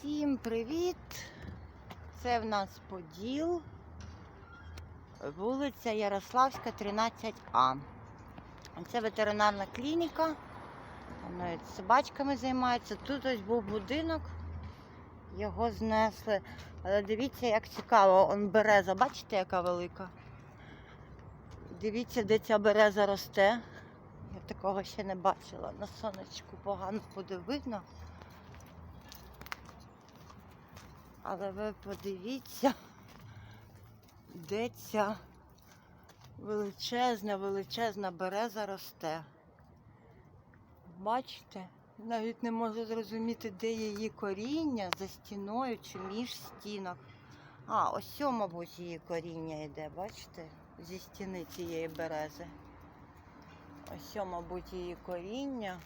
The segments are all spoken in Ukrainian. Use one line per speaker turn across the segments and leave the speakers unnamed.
Всім привіт! Це в нас Поділ, вулиця Ярославська, 13А. Це ветеринарна клініка. Вони з собачками займаються. Тут ось був будинок, його знесли. Але дивіться, як цікаво, он береза, бачите, яка велика? Дивіться, де ця береза росте. Я такого ще не бачила. На сонечку погано буде видно. Але ви подивіться, де ця величезна, величезна береза росте. Бачите? Навіть не можу зрозуміти, де її коріння за стіною чи між стінок. А, ось мабуть, її коріння йде, бачите? Зі стіни цієї берези. Ось, мабуть, її коріння.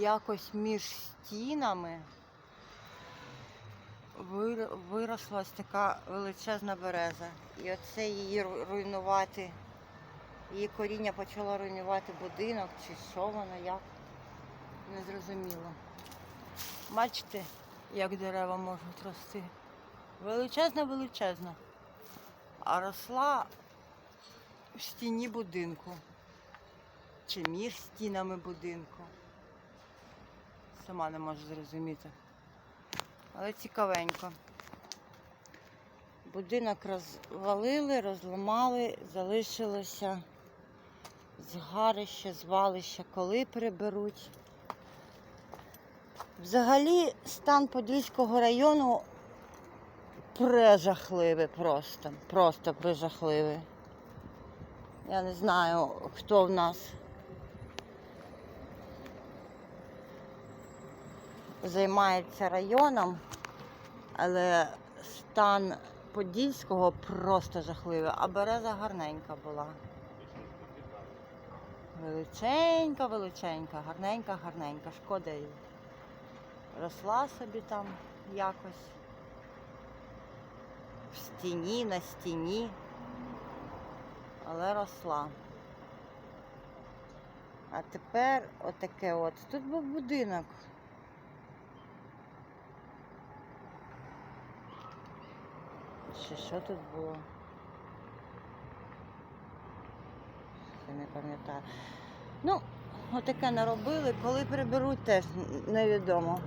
Якось між стінами виросла ось така величезна береза. І оце її руйнувати. Її коріння почало руйнувати будинок, чи що воно, як. Не зрозуміло. Бачите, як дерева можуть рости. Величезна, величезна. А росла в стіні будинку. Чи між стінами будинку. Сама не можу зрозуміти. Але цікавенько. Будинок розвалили, розламали, залишилося згарище, звалище, коли приберуть. Взагалі стан Подільського району прежахливий просто. Просто прижахливий. Я не знаю, хто в нас займається районом, але стан Подільського просто жахливий, а береза гарненька була. Величенька, величенька, гарненька, гарненька. Шкода їй. Росла собі там якось. В стіні, на стіні. Але росла. А тепер отаке от. Тут був будинок. Чи що тут було? Я не пам'ятаю. Ну, отаке наробили, коли приберуть теж невідомо.